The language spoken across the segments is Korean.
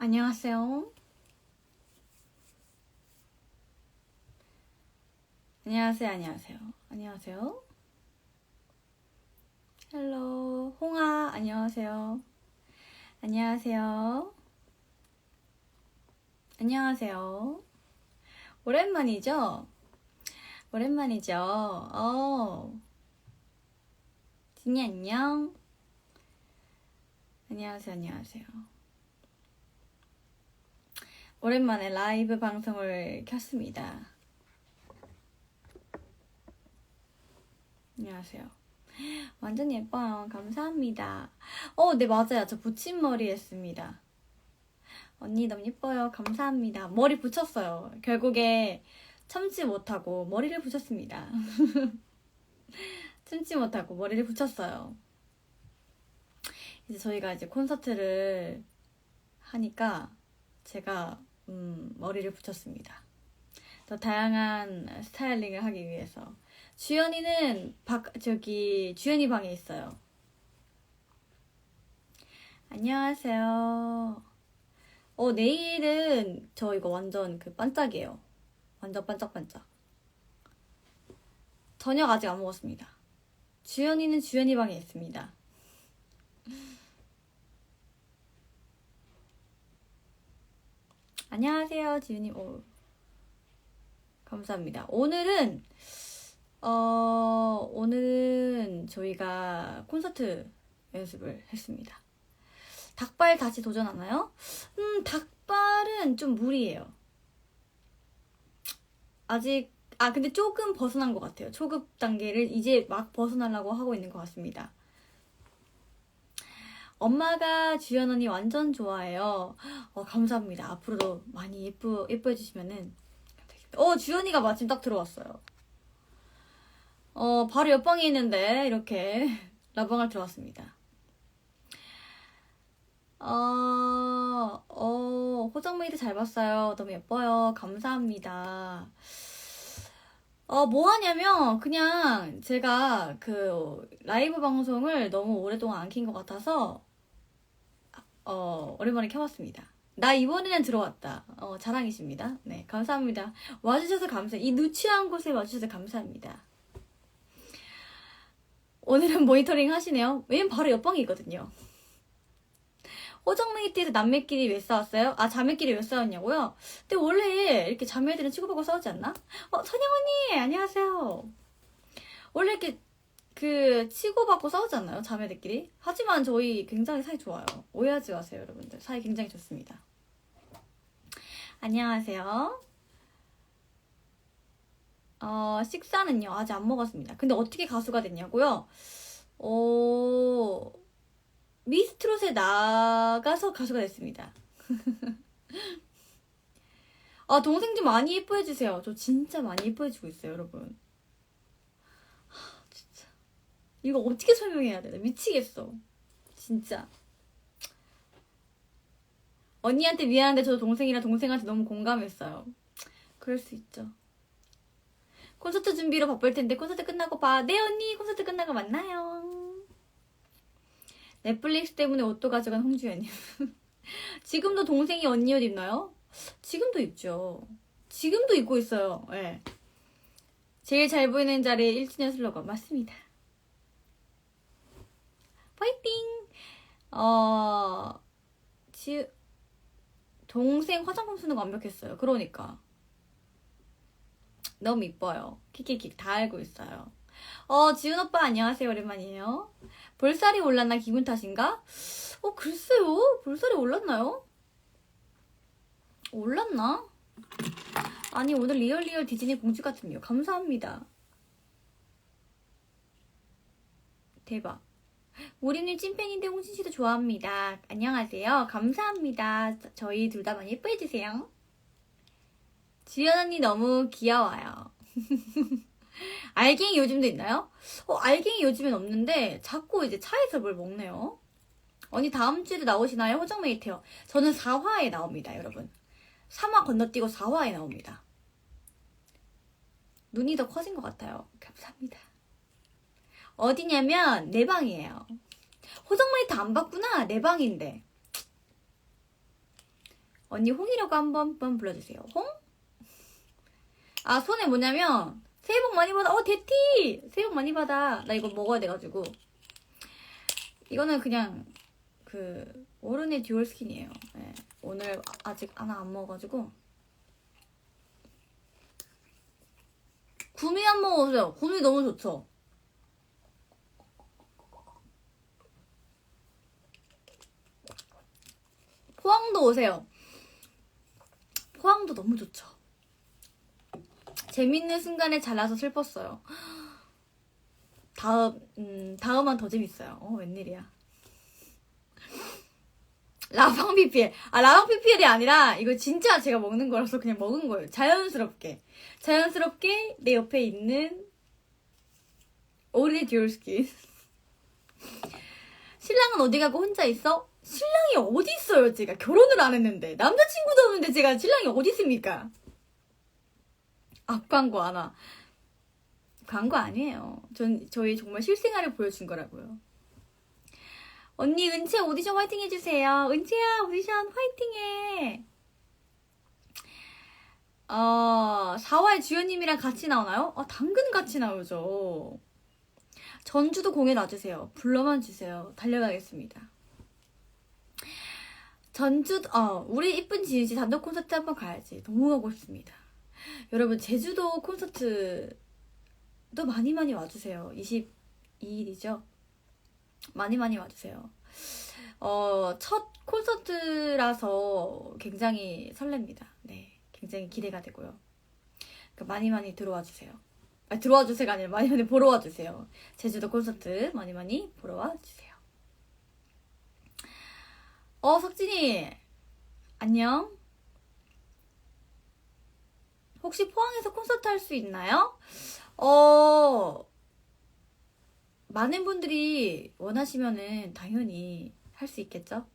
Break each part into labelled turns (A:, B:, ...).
A: 안녕하세요. 안녕하세요, 안녕하세요. 안녕하세요. 헬로, 홍아, 안녕하세요. 안녕하세요. 안녕하세요. 오랜만이죠? 오랜만이죠? 어. 진이 안녕. 안녕하세요, 안녕하세요. 오랜만에 라이브 방송을 켰습니다. 안녕하세요. 완전 예뻐요. 감사합니다. 어, 네, 맞아요. 저 붙임머리 했습니다. 언니 너무 예뻐요. 감사합니다. 머리 붙였어요. 결국에 참지 못하고 머리를 붙였습니다. 참지 못하고 머리를 붙였어요. 이제 저희가 이제 콘서트를 하니까 제가 음, 머리를 붙였습니다. 더 다양한 스타일링을 하기 위해서. 주연이는 박 저기 주연이 방에 있어요. 안녕하세요. 어 내일은 저 이거 완전 그 반짝이에요. 완전 반짝반짝. 저녁 아직 안 먹었습니다. 주연이는 주연이 방에 있습니다. 안녕하세요, 지윤님. 오. 감사합니다. 오늘은 어 오늘은 저희가 콘서트 연습을 했습니다. 닭발 다시 도전하나요? 음, 닭발은 좀 무리예요. 아직 아 근데 조금 벗어난 것 같아요. 초급 단계를 이제 막 벗어나려고 하고 있는 것 같습니다. 엄마가 주연 언니 완전 좋아해요. 어, 감사합니다. 앞으로도 많이 예쁘, 예뻐해 주시면은. 어, 주연이가 마침 딱 들어왔어요. 어, 바로 옆방에 있는데, 이렇게 라방을 들어왔습니다. 어, 어, 호정메이드 잘 봤어요. 너무 예뻐요. 감사합니다. 어, 뭐 하냐면, 그냥 제가 그 라이브 방송을 너무 오랫동안 안 킨 것 같아서, 어, 오랜만에 켜봤습니다. 나 이번에는 들어왔다. 어, 자랑이십니다. 네, 감사합니다. 와주셔서 감사해요. 이 누추한 곳에 와주셔서 감사합니다. 오늘은 모니터링 하시네요. 왜냐면 바로 옆방이거든요. 호정메이트에서 남매끼리 왜 싸웠어요? 아, 자매끼리 왜 싸웠냐고요? 근데 원래 이렇게 자매들은 치고받고 싸우지 않나? 어, 선영 언니! 안녕하세요. 원래 이렇게 그 치고받고 싸우잖아요 자매들끼리. 하지만 저희 굉장히 사이 좋아요. 오해하지 마세요 여러분들. 사이 굉장히 좋습니다. 안녕하세요. 어 식사는요 아직 안 먹었습니다. 근데 어떻게 가수가 됐냐고요? 어 미스트롯에 나가서 가수가 됐습니다. 아 동생 좀 많이 예뻐해 주세요. 저 진짜 많이 예뻐해 주고 있어요 여러분 이거 어떻게 설명해야 돼? 나 미치겠어. 진짜. 언니한테 미안한데 저도 동생이랑 동생한테 너무 공감했어요. 그럴 수 있죠. 콘서트 준비로 바쁠 텐데 콘서트 끝나고 봐. 네 언니 콘서트 끝나고 만나요. 넷플릭스 때문에 옷도 가져간 홍주연님. 지금도 동생이 언니 옷 입나요? 지금도 입죠. 지금도 입고 있어요. 예. 네. 제일 잘 보이는 자리에 1주년 슬로건 맞습니다. 파이팅! 어, 지, 동생 화장품 쓰는 거 완벽했어요. 그러니까. 너무 이뻐요. 킥킥킥 다 알고 있어요. 어, 지훈 오빠 안녕하세요. 오랜만이에요. 볼살이 올랐나 기분 탓인가? 어, 글쎄요. 볼살이 올랐나요? 올랐나? 아니, 오늘 리얼리얼 디즈니 공주 같은요. 감사합니다. 대박. 우리는 찐팬인데 홍신 씨도 좋아합니다. 안녕하세요. 감사합니다. 저희 둘 다 많이 예뻐해 주세요. 지연 언니 너무 귀여워요. 알갱이 요즘도 있나요? 어, 알갱이 요즘엔 없는데 자꾸 이제 차에서 뭘 먹네요. 언니 다음 주에도 나오시나요? 호정메이트요. 저는 4화에 나옵니다, 여러분. 3화 건너뛰고 4화에 나옵니다. 눈이 더 커진 것 같아요. 감사합니다. 어디냐면 내 방이에요. 호정메이트 안 봤구나. 내 방인데. 언니 홍이라고 한번 한번 불러주세요. 홍? 아 손에 뭐냐면 새해 복 많이 받아. 어 대티 새해 복 많이 받아. 나 이거 먹어야 돼가지고 이거는 그냥 그 어른의 듀얼 스킨이에요. 네, 오늘 아직 하나 안 먹어가지고 구미 한번 오세요. 구미 너무 좋죠. 포항도 오세요. 포항도 너무 좋죠. 재밌는 순간에 잘나서 슬펐어요. 다음, 음, 다음은 더 재밌어요. 어, 웬일이야. 라방 PPL. 아, 라방 PPL이 아니라, 이거 진짜 제가 먹는 거라서 그냥 먹은 거예요. 자연스럽게. 자연스럽게 내 옆에 있는 오리 듀얼 스킨. 신랑은 어디 가고 혼자 있어? 신랑이 어디 있어요, 제가. 결혼을 안 했는데. 남자친구도 없는데 제가 신랑이 어디 있습니까? 앞광고 하나. 광고 아니에요. 전, 저희 정말 실생활을 보여준 거라고요. 언니, 은채 오디션 화이팅 해주세요. 은채야, 오디션 화이팅해. 어, 4월 주연님이랑 같이 나오나요? 아, 당근 같이 나오죠. 전주도 공연 와주세요. 불러만 주세요. 달려가겠습니다. 전주, 어, 우리 이쁜 지은씨 단독 콘서트 한번 가야지. 너무 가고 싶습니다. 여러분, 제주도 콘서트도 많이 많이 와주세요. 22일이죠? 많이 많이 와주세요. 어, 첫 콘서트라서 굉장히 설렙니다. 네. 굉장히 기대가 되고요. 그러니까 많이 많이 들어와 주세요. 아, 들어와 주세요가 아니라 많이 많이 보러 와 주세요. 제주도 콘서트 많이 많이 보러 와 주세요. 어, 석진이. 안녕. 혹시 포항에서 콘서트 할 수 있나요? 어, 많은 분들이 원하시면은 당연히 할 수 있겠죠?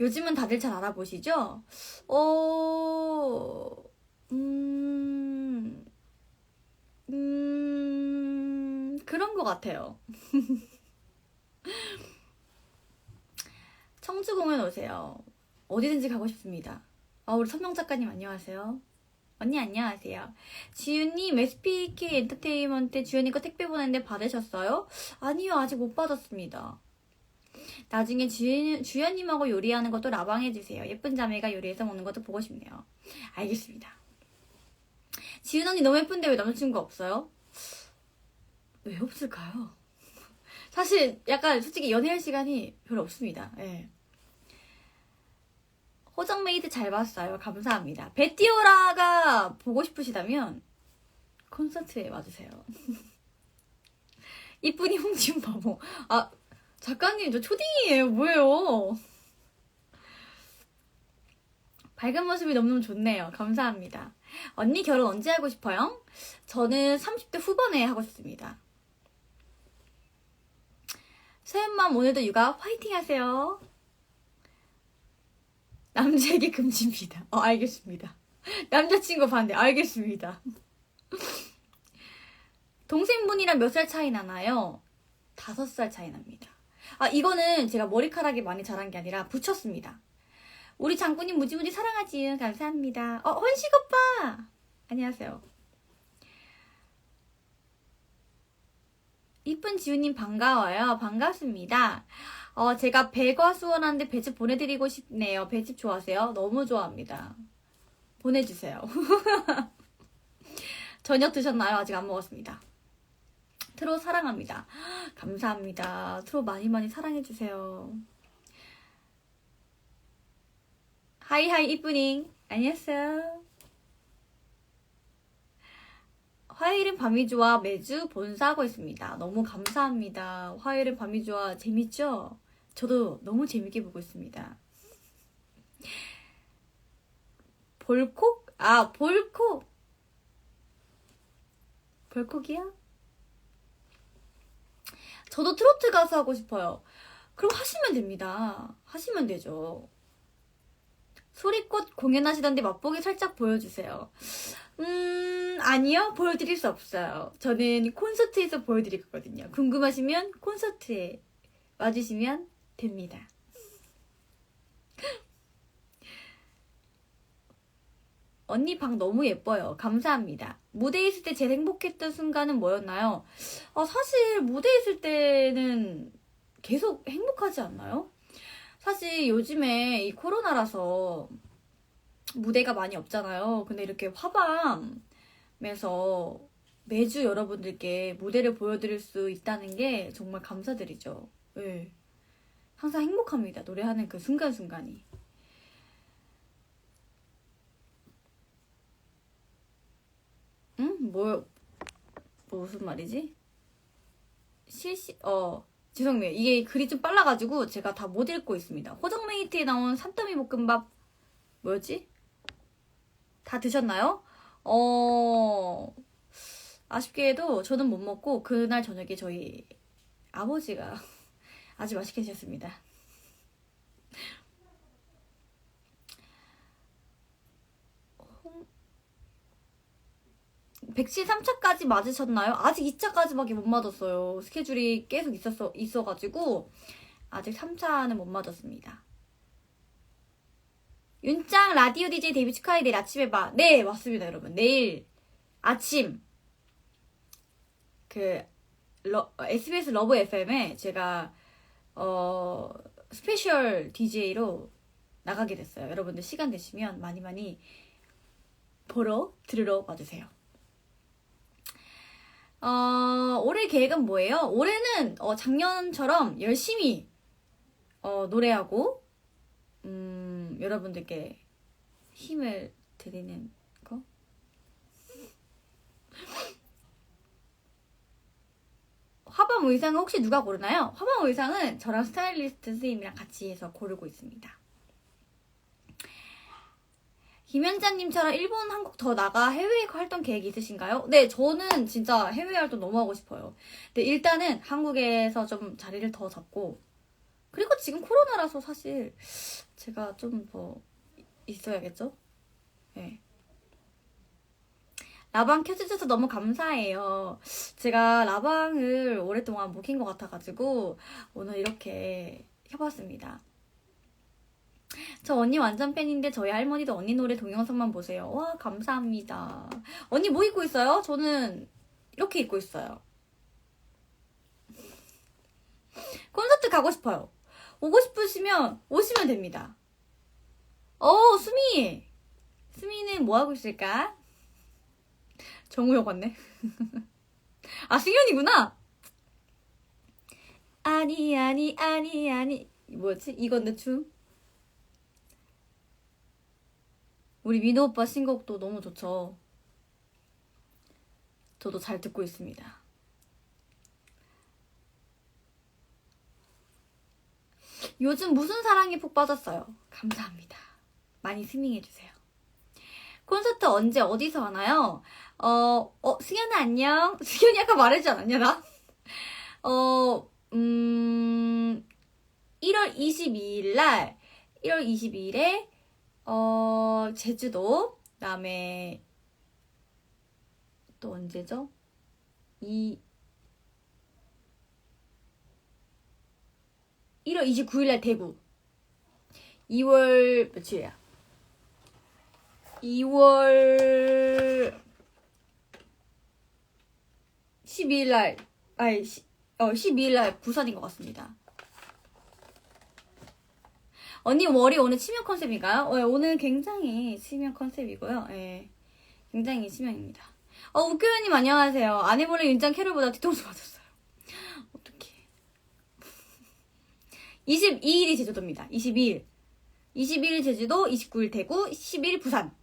A: 요즘은 다들 잘 알아보시죠? 어, 음, 음, 그런 것 같아요. 청주 공연 오세요. 어디든지 가고 싶습니다. 아, 우리 선명 작가님 안녕하세요. 언니 안녕하세요. 지윤님 SPK 엔터테인먼트 주연이 거 택배 보냈는데 받으셨어요? 아니요 아직 못 받았습니다. 나중에 주연, 주연님하고 요리하는 것도 라방해주세요. 예쁜 자매가 요리해서 먹는 것도 보고 싶네요. 알겠습니다. 지윤 언니 너무 예쁜데 왜 남자친구 없어요? 왜 없을까요? 사실 약간 솔직히 연애할 시간이 별로 없습니다. 예. 호정 메이드 잘 봤어요. 감사합니다. 베티오라가 보고 싶으시다면 콘서트에 와주세요. 이쁜이 홍진 바보. 아 작가님 저 초딩이에요. 뭐예요? 밝은 모습이 너무너무 좋네요. 감사합니다. 언니 결혼 언제 하고 싶어요? 저는 30대 후반에 하고 싶습니다. 서연맘 오늘도 육아 화이팅 하세요. 남자에게 금지입니다. 어, 알겠습니다. 남자친구 반대, 알겠습니다. 동생분이랑 몇 살 차이 나나요? 다섯 살 차이 납니다. 아, 이거는 제가 머리카락이 많이 자란 게 아니라 붙였습니다. 우리 장군님 무지무지 사랑하지요. 감사합니다. 어, 헌식 오빠! 안녕하세요. 이쁜 지우님 반가워요. 반갑습니다. 어, 제가 배과 수원하는데 배즙 보내드리고 싶네요. 배즙 좋아하세요? 너무 좋아합니다. 보내주세요. 저녁 드셨나요? 아직 안 먹었습니다. 트롯 사랑합니다. 감사합니다. 트롯 많이 많이 사랑해주세요. 하이하이 이쁘닝. 안녕하세요. 화요일은 밤이 좋아 매주 본사하고 있습니다. 너무 감사합니다. 화요일은 밤이 좋아 재밌죠? 저도 너무 재밌게 보고 있습니다. 볼콕? 아, 볼콕! 볼콕이요? 저도 트로트 가수 하고 싶어요. 그럼 하시면 됩니다. 하시면 되죠. 소리꽃 공연하시던데 맛보기 살짝 보여주세요. 음, 아니요. 보여드릴 수 없어요. 저는 콘서트에서 보여드릴 거거든요. 궁금하시면 콘서트에 와주시면 됩니다. 언니 방 너무 예뻐요. 감사합니다. 무대에 있을 때 제일 행복했던 순간은 뭐였나요? 어, 사실 무대에 있을 때는 계속 행복하지 않나요? 사실 요즘에 이 코로나라서 무대가 많이 없잖아요. 근데 이렇게 화밤에서 매주 여러분들께 무대를 보여드릴 수 있다는 게 정말 감사드리죠. 예. 항상 행복합니다. 노래하는 그 순간순간이. 응? 뭐, 뭐 무슨 말이지? 실시, 어, 죄송해요. 이게 글이 좀 빨라가지고 제가 다 못 읽고 있습니다. 호정메이트에 나온 산더미 볶음밥, 뭐였지? 다 드셨나요? 어, 아쉽게도 저는 못 먹고 그날 저녁에 저희 아버지가 아주 맛있게 드셨습니다. 홍- 백신 3차까지 맞으셨나요? 아직 2차까지밖에 못 맞았어요. 스케줄이 계속 있었어, 있어가지고 아직 3차는 못 맞았습니다. 윤짱 라디오 DJ 데뷔 축하해 내일 아침에 봐. 네 맞습니다 여러분. 내일 아침 그 러- SBS 러브 FM에 제가 어 스페셜 DJ로 나가게 됐어요. 여러분들 시간 되시면 많이 많이 보러 들으러 와주세요. 어, 올해 계획은 뭐예요? 올해는 어, 작년처럼 열심히 어, 노래하고 음, 여러분들께 힘을 드리는 거. 화방 의상은 혹시 누가 고르나요? 화방 의상은 저랑 스타일리스트 선생님이랑 같이 해서 고르고 있습니다. 김현자님처럼 일본, 한국 더 나가 해외 활동 계획 있으신가요? 네, 저는 진짜 해외 활동 너무 하고 싶어요. 근데 일단은 한국에서 좀 자리를 더 잡고, 그리고 지금 코로나라서 사실 제가 좀 더 있어야겠죠? 네. 라방 켜주셔서 너무 감사해요. 제가 라방을 오랫동안 못킨것 같아가지고 오늘 이렇게 해봤습니다. 저 언니 완전 팬인데 저희 할머니도 언니 노래 동영상만 보세요. 와 감사합니다. 언니 뭐 입고 있어요? 저는 이렇게 입고 있어요. 콘서트 가고 싶어요. 오고 싶으시면 오시면 됩니다. 어 수미 수미는 뭐 하고 있을까? 정우혁 왔네. 아 승현이구나. 아니 아니 아니 아니 뭐지 이건데 춤? 우리 민호 오빠 신곡도 너무 좋죠. 저도 잘 듣고 있습니다. 요즘 무슨 사랑에 푹 빠졌어요. 감사합니다. 많이 스밍해주세요. 콘서트 언제 어디서 하나요? 어, 어, 승현아 안녕. 승현이 아까 말하지 않았냐, 나? 어, 음, 1월 22일 날, 1월 22일에, 어, 제주도, 그 다음에, 또 언제죠? 이, 1월 29일 날 대구. 2월, 며칠이야? 2월 12일 날, 아니, 시, 어, 12일 날 부산인 것 같습니다. 언니 머리 오늘 치명 컨셉인가요? 어, 오늘 굉장히 치명 컨셉이고요. 예. 굉장히 치명입니다. 어, 우교현님 안녕하세요. 아내 몰래 윤장 캐롤보다 뒤통수 맞았어요. 어떡해. 22일이 제주도입니다. 22일. 22일 제주도, 29일 대구, 10일 부산.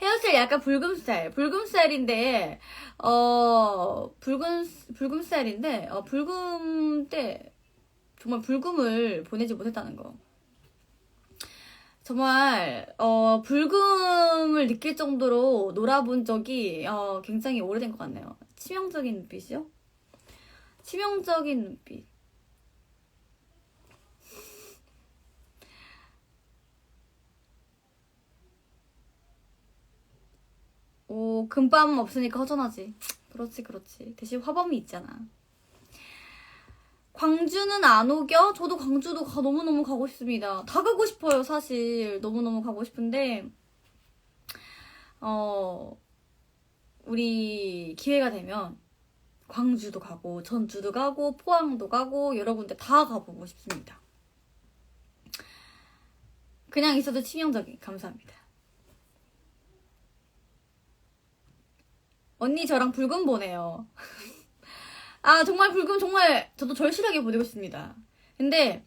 A: 헤어스타일 약간 붉은 스타일. 붉은 스타일인데, 어, 붉은, 붉은 스타일인데, 어, 붉은 때, 정말 붉음을 보내지 못했다는 거. 정말, 어, 붉음을 느낄 정도로 놀아본 적이, 어, 굉장히 오래된 것 같네요. 치명적인 눈빛이요? 치명적인 눈빛. 오, 금밤 없으니까 허전하지. 그렇지, 그렇지. 대신 화범이 있잖아. 광주는 안 오겨? 저도 광주도 가, 너무너무 가고 싶습니다. 다 가고 싶어요, 사실. 너무너무 가고 싶은데, 어, 우리 기회가 되면 광주도 가고, 전주도 가고, 포항도 가고, 여러 군데 다 가보고 싶습니다. 그냥 있어도 치명적인, 감사합니다. 언니 저랑 불금 보내요. 아, 정말 불금 정말 저도 절실하게 보내고 싶습니다. 근데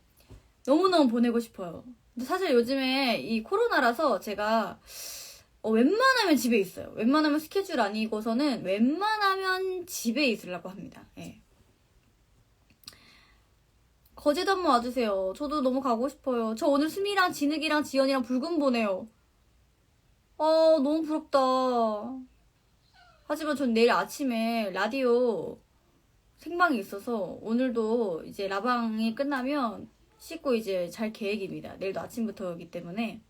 A: 너무너무 보내고 싶어요. 근데 사실 요즘에 이 코로나라서 제가 어, 웬만하면 집에 있어요. 웬만하면 스케줄 아니고서는 웬만하면 집에 있으려고 합니다. 예. 거제도 한번 와주세요. 저도 너무 가고 싶어요. 저 오늘 수미랑 진흙이랑 지연이랑 불금 보내요. 어, 너무 부럽다. 하지만 전 내일 아침에 라디오 생방이 있어서 오늘도 이제 라방이 끝나면 씻고 이제 잘 계획입니다. 내일도 아침부터이기 때문에.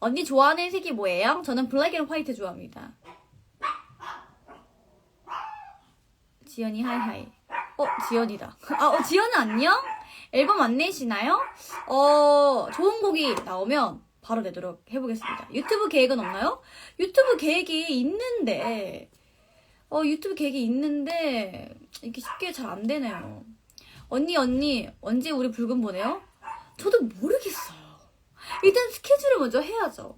A: 언니 좋아하는 색이 뭐예요? 저는 블랙 앤 화이트 좋아합니다. 지연이 하이하이. 어, 지연이다. 아, 어, 지연은 안녕? 앨범 안 내시나요? 어, 좋은 곡이 나오면 바로 내도록 해보겠습니다. 유튜브 계획은 없나요? 유튜브 계획이 있는데, 어, 유튜브 계획이 있는데, 이게 쉽게 잘 안 되네요. 언니, 언니, 언제 우리 붉은 보내요? 저도 모르겠어요. 일단 스케줄을 먼저 해야죠.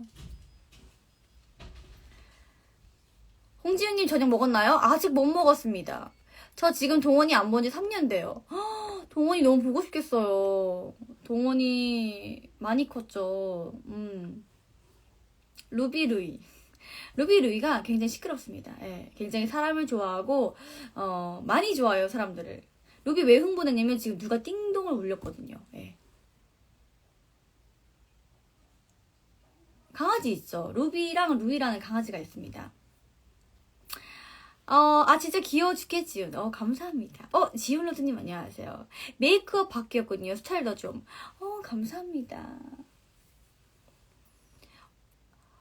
A: 홍지윤님 저녁 먹었나요? 아직 못 먹었습니다. 저 지금 동원이 안 본 지 3년 돼요. 헉, 동원이 너무 보고 싶겠어요. 동원이 많이 컸죠. 음. 루비 루이. 루비 루이가 굉장히 시끄럽습니다. 예, 굉장히 사람을 좋아하고 어, 많이 좋아해요 사람들을. 루비 왜 흥분했냐면 지금 누가 띵동을 울렸거든요. 예. 강아지 있죠. 루비랑 루이라는 강아지가 있습니다. 어, 아, 진짜 귀여워 죽겠지요. 어, 감사합니다. 어, 지훈로드님 안녕하세요. 메이크업 바뀌었거든요. 스타일도 좀. 어, 감사합니다.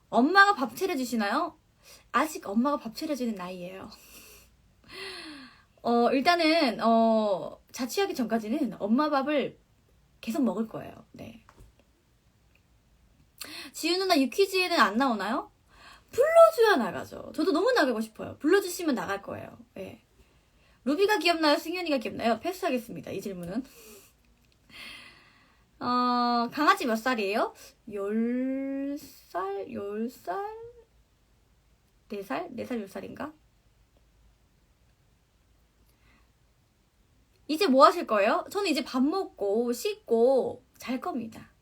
A: 엄마가 밥 차려주시나요? 아직 엄마가 밥 차려주는 나이예요. 어, 일단은, 어, 자취하기 전까지는 엄마 밥을 계속 먹을 거예요. 네. 지윤 누나 유퀴즈에는 안 나오나요? 불러줘야 나가죠. 저도 너무 나가고 싶어요. 불러주시면 나갈 거예요. 예. 루비가 귀엽나요? 승현이가 귀엽나요? 패스하겠습니다. 이 질문은. 어, 강아지 몇 살이에요? 10살? 10살? 4살? 4살, 10살인가? 이제 뭐 하실 거예요? 저는 이제 밥 먹고, 씻고, 잘 겁니다.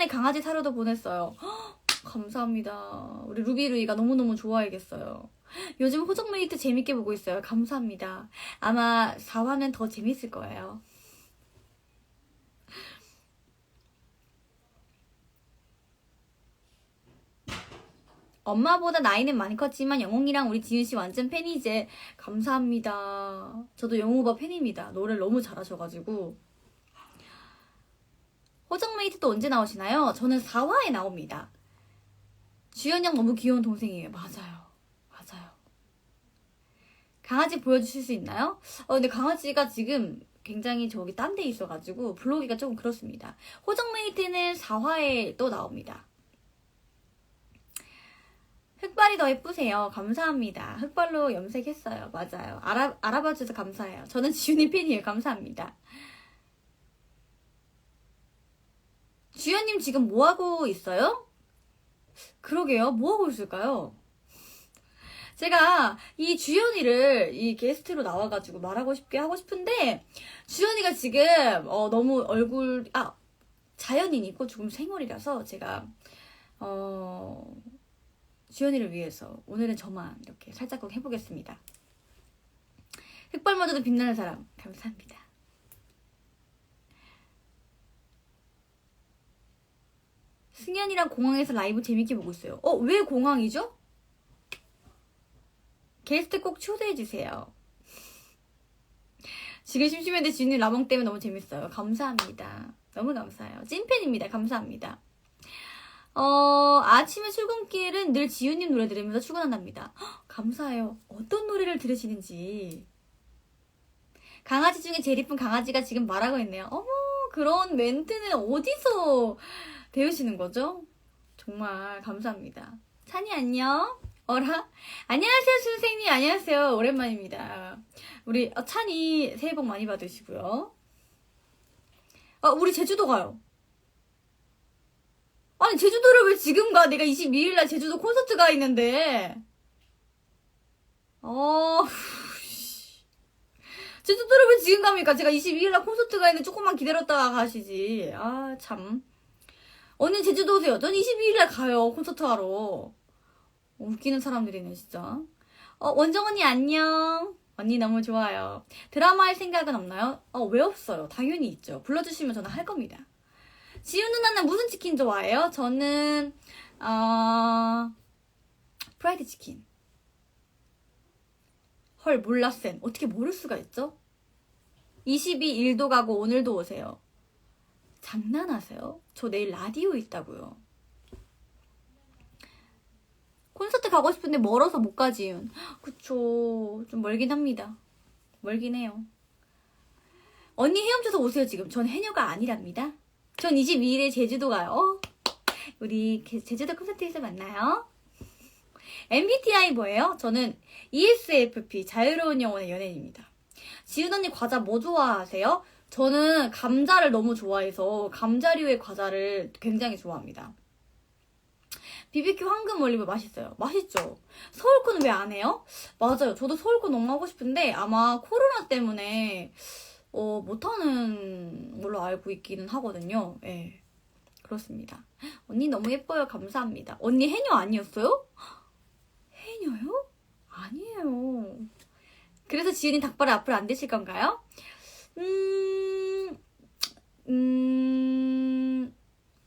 A: 안에 강아지 사료도 보냈어요. 헉, 감사합니다. 우리 루비루이가 너무너무 좋아하겠어요. 요즘 호정메이트 재밌게 보고 있어요. 감사합니다. 아마 4화는 더 재밌을 거예요. 엄마보다 나이는 많이 컸지만 영웅이랑 우리 지윤 씨 완전 팬이제. 감사합니다. 저도 영웅 오빠 팬입니다. 노래를 너무 잘하셔가지고. 호정메이트도 언제 나오시나요? 저는 4화에 나옵니다. 주연 양 너무 귀여운 동생이에요. 맞아요. 맞아요. 강아지 보여주실 수 있나요? 어, 근데 강아지가 지금 굉장히 저기 딴 데 있어가지고 블로기가 조금 그렇습니다. 호정메이트는 4화에 또 나옵니다. 흑발이 더 예쁘세요. 감사합니다. 흑발로 염색했어요. 맞아요. 알아, 알아봐 주셔서 감사해요. 저는 지훈이 팬이에요. 감사합니다. 주연님 지금 뭐 하고 있어요? 그러게요. 뭐 하고 있을까요? 제가 이 주연이를 이 게스트로 나와가지고 말하고 싶게 하고 싶은데 주연이가 지금 어, 너무 얼굴 아 자연인이고 조금 생얼이라서 제가 어 주연이를 위해서 오늘은 저만 이렇게 살짝 꼭 해보겠습니다. 흑발마저도 빛나는 사람 감사합니다. 승현이랑 공항에서 라이브 재밌게 보고 있어요. 어, 왜 공항이죠? 게스트 꼭 초대해주세요. 지금 심심한데 지훈이 라봉 때문에 너무 재밌어요. 감사합니다. 너무 감사해요. 찐팬입니다. 감사합니다. 어, 아침에 출근길은 늘 지훈님 노래 들으면서 출근한답니다. 헉, 감사해요. 어떤 노래를 들으시는지. 강아지 중에 제일 이쁜 강아지가 지금 말하고 있네요. 어머, 그런 멘트는 어디서 배우시는 거죠? 정말 감사합니다. 찬이 안녕. 어라? 안녕하세요, 선생님. 안녕하세요. 오랜만입니다. 우리 어, 찬이 새해 복 많이 받으시고요. 아, 우리 제주도 가요. 아니, 제주도를 왜 지금 가? 내가 22일날 제주도 콘서트가 있는데. 어, 씨. 제주도를 왜 지금 갑니까? 제가 22일날 콘서트가 있는데 조금만 기다렸다가 가시지. 아, 참. 언니 제주도 오세요. 전 22일날 가요. 콘서트 하러. 웃기는 사람들이네, 진짜. 어, 원정 언니 안녕. 언니 너무 좋아요. 드라마 할 생각은 없나요? 어, 왜 없어요? 당연히 있죠. 불러주시면 저는 할 겁니다. 지윤 누나는 무슨 치킨 좋아해요? 저는, 어, 프라이드 치킨. 헐, 몰랐쌤. 어떻게 모를 수가 있죠? 22일도 가고 오늘도 오세요. 장난하세요? 저 내일 라디오 있다고요. 콘서트 가고 싶은데 멀어서 못 가지윤. 그쵸. 좀 멀긴 합니다. 멀긴 해요. 언니 헤엄쳐서 오세요, 지금. 전 해녀가 아니랍니다. 전 22일에 제주도 가요. 어? 우리 게- 제주도 콘서트에서 만나요. MBTI 뭐예요? 저는 ESFP, 자유로운 영혼의 연예인입니다. 지은 언니 과자 뭐 좋아하세요? 저는 감자를 너무 좋아해서 감자류의 과자를 굉장히 좋아합니다. BBQ 황금 올리브 맛있어요. 맛있죠? 서울콘은 왜 안 해요? 맞아요. 저도 서울콘 너무 하고 싶은데 아마 코로나 때문에 어, 못하는 걸로 알고 있기는 하거든요. 예. 그렇습니다. 언니 너무 예뻐요. 감사합니다. 언니 해녀 아니었어요? 해녀요? 아니에요. 그래서 지은이 닭발을 앞으로 안 드실 건가요? 음, 음,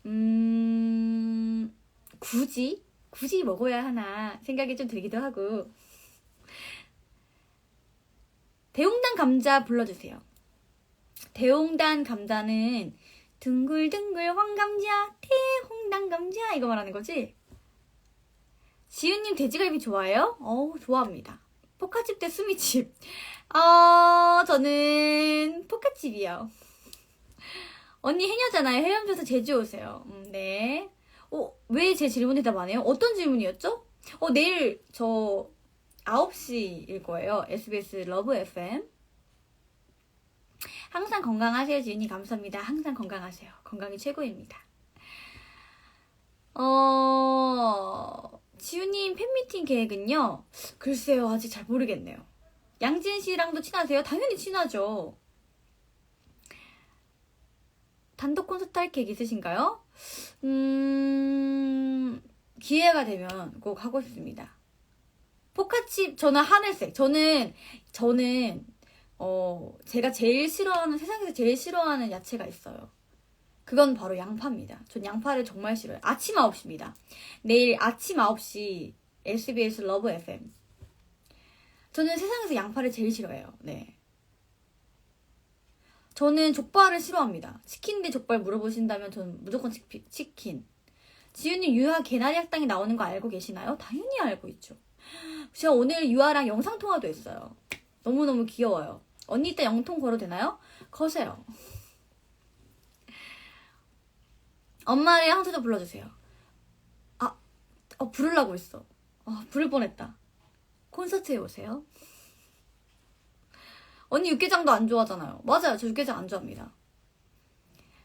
A: 음, 굳이? 굳이 먹어야 하나 생각이 좀 들기도 하고. 대홍단 감자 불러주세요. 대홍단 감자는 둥글둥글 황감자, 대홍단 감자 이거 말하는 거지? 지윤님 돼지갈비 좋아해요? 어우 좋아합니다. 포카집 대 수미집. 어 저는 포카집이요. 언니 해녀잖아요. 헤엄쳐서 제주 오세요. 음, 네. 어, 왜 제 질문 대답 안 해요? 어떤 질문이었죠? 어, 내일 저 9시일 거예요. SBS 러브 FM. 항상 건강하세요, 지은이. 감사합니다. 항상 건강하세요. 건강이 최고입니다. 어, 지우님 팬미팅 계획은요? 글쎄요, 아직 잘 모르겠네요. 양진 씨랑도 친하세요? 당연히 친하죠. 단독 콘서트 할 계획 있으신가요? 음, 기회가 되면 꼭 하고 싶습니다. 포카칩, 저는 하늘색. 저는, 저는, 어, 제가 제일 싫어하는, 세상에서 제일 싫어하는 야채가 있어요. 그건 바로 양파입니다. 전 양파를 정말 싫어요. 아침 9시입니다. 내일 아침 9시 SBS 러브 FM. 저는 세상에서 양파를 제일 싫어해요. 네. 저는 족발을 싫어합니다. 치킨 대 족발 물어보신다면 저는 무조건 치피, 치킨. 지윤님 유아 개나리 학당에 나오는 거 알고 계시나요? 당연히 알고 있죠. 제가 오늘 유아랑 영상통화도 했어요. 너무너무 귀여워요. 언니 이따 영통 걸어도 되나요? 거세요. 엄마의 한 소절 불러주세요. 아, 어, 부르려고 했어. 아, 부를 뻔했다. 콘서트에 오세요. 언니 육개장도 안 좋아하잖아요. 맞아요. 저 육개장 안 좋아합니다.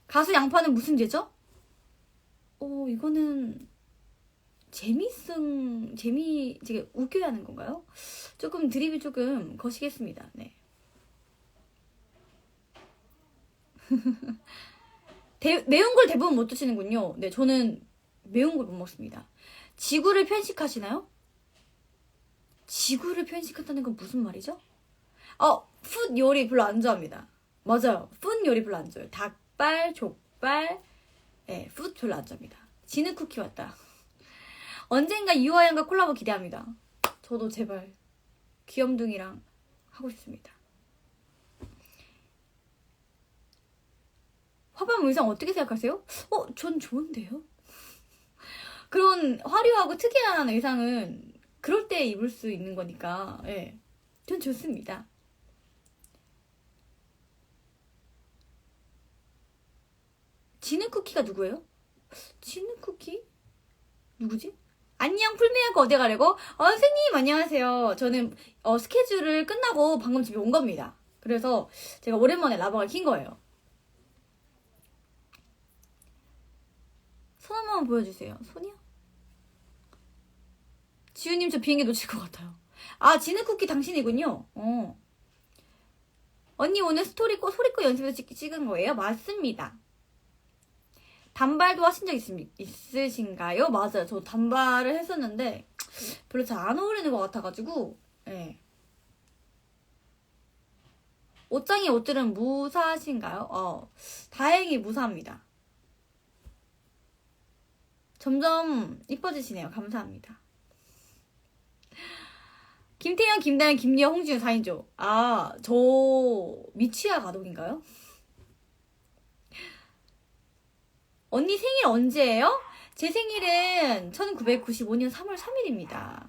A: 가수 양파는 무슨 죄죠? 어, 이거는 재미승, 재미, 되게 웃겨야 하는 건가요? 조금 드립이 조금 거시겠습니다. 네. 대, 매운 걸 대부분 못 드시는군요. 네, 저는 매운 걸 못 먹습니다. 지구를 편식하시나요? 지구를 편식한다는 건 무슨 말이죠? 어, 풋 요리 별로 안 좋아합니다. 맞아요. 풋 요리 별로 안 좋아해요. 닭발, 족발, 예, 풋 별로 안 좋아합니다. 진흙 쿠키 왔다. 언젠가 유아양과 콜라보 기대합니다. 저도 제발 귀염둥이랑 하고 싶습니다. 화방 의상 어떻게 생각하세요? 어, 전 좋은데요? 그런 화려하고 특이한 의상은 그럴 때 입을 수 있는 거니까, 예. 전 좋습니다. 지는 쿠키가 누구예요? 지는 쿠키? 누구지? 안녕 풀메이하고 어디 가려고? 어, 선생님 안녕하세요. 저는 어, 스케줄을 끝나고 방금 집에 온 겁니다. 그래서 제가 오랜만에 라방을 킨 거예요. 손 한 번만 보여주세요. 손이요? 지우님 저 비행기 놓칠 것 같아요. 아 지는 쿠키 당신이군요. 어. 언니 오늘 스토리 꼬 소리 꼬 연습해서 찍, 찍은 거예요? 맞습니다. 단발도 하신 적 있, 있으신가요? 맞아요. 저 단발을 했었는데 별로 잘 안 어울리는 것 같아가지고 예. 옷장의 옷들은 무사하신가요? 어, 다행히 무사합니다. 점점 이뻐지시네요. 감사합니다. 김태현, 김다현, 김리아, 홍지윤 4인조. 아, 저 미취학 아동인가요? 언니 생일 언제예요? 제 생일은 1995년 3월 3일입니다.